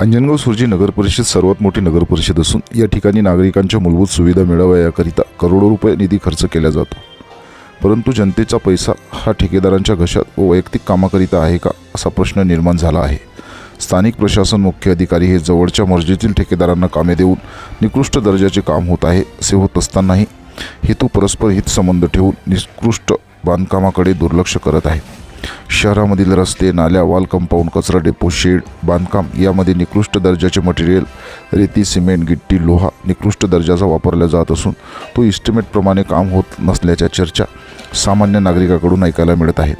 अंजनगाव सुरजी नगर परिषद सर्वात मोठी नगर परिषद असून या ठिकाणी नागरिकांच्या मूलभूत सुविधा मिळाव्या याकरिता करोडो रुपये निधी खर्च केला जातो. परंतु जनतेचा पैसा हा ठेकेदारांच्या घशात व वैयक्तिक कामाकरिता आहे का असा प्रश्न निर्माण झाला आहे. स्थानिक प्रशासन मुख्य अधिकारी हे जवळच्या मर्जीतील ठेकेदारांना कामे देऊन निकृष्ट दर्जाचे काम होत आहे असे होत असतानाही हेतू परस्पर हितसंबंध ठेवून निकृष्ट बांधकामाकडे दुर्लक्ष करत आहे शहरामधील रस्ते नाल्या वॉल कंपाऊंड कचरा डेपो शेड बांधकाम यामध्ये निकृष्ट दर्जाचे मटेरियल रेती सिमेंट गिट्टी लोहा निकृष्ट दर्जाचा वापरला जात असून तो इस्टिमेटप्रमाणे काम होत नसल्याच्या चर्चा सामान्य नागरिकाकडून ऐकायला मिळत आहेत.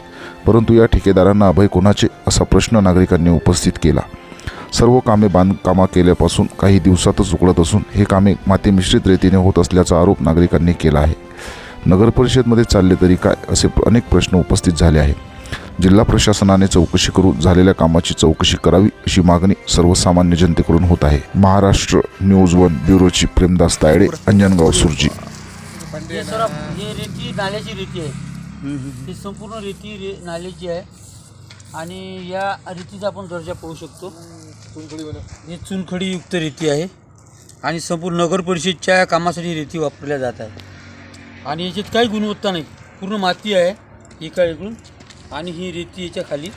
परंतु या ठेकेदारांना अभय कोणाचे असा प्रश्न नागरिकांनी उपस्थित केला. सर्व कामे बांधकामा केल्यापासून काही दिवसातच उकळत असून हे कामे माती मिश्रित रेतीने होत असल्याचा आरोप नागरिकांनी केला आहे. नगरपरिषदमध्ये चालले तरी काय असे अनेक प्रश्न उपस्थित झाले आहेत. जिल्हा प्रशासनाने चौकशी करून झालेल्या कामाची चौकशी करावी अशी मागणी सर्वसामान्य जनतेकडून होत आहे. महाराष्ट्र न्यूज वन ब्युरोची प्रेमदास तायडे अंजनगाव सुरजी. हे रेती नाल्याची रेती आहे. ही संपूर्ण रेती रे नाल्याची आहे. आणि या रेतीचा आपण दर्जा पाहू शकतो. ही चुनखडीयुक्त रेती आहे. आणि संपूर्ण नगर परिषदच्या कामासाठी रेती वापरल्या जात आहे आणि याच्यात काही गुणवत्ता नाही. पूर्ण माती आहे एका इकडून आणि ही रेती याच्या खाली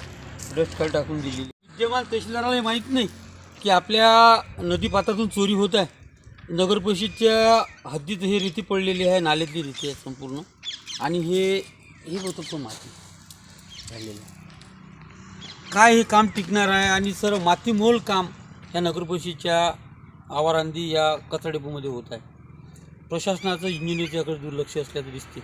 डस्ट खाली टाकून दिलेली विद्यमान तहसीलदाराला हे माहीत नाही की आपल्या नदीपात्रातून चोरी होत आहे. नगर परिषदच्या हद्दीत हे रेती पडलेली आहे नाल्यातली रेती आहे संपूर्ण. आणि हे हे होतं माती झालेलं आहे. काय हे काम टिकणार आहे आणि सर मातीमोल काम या नगर परिषदच्या आवारांदी या कचरा डेपोमध्ये होत आहे. प्रशासनाचं इंजिनिअरच्याकडे दुर्लक्ष असल्याचं दिसते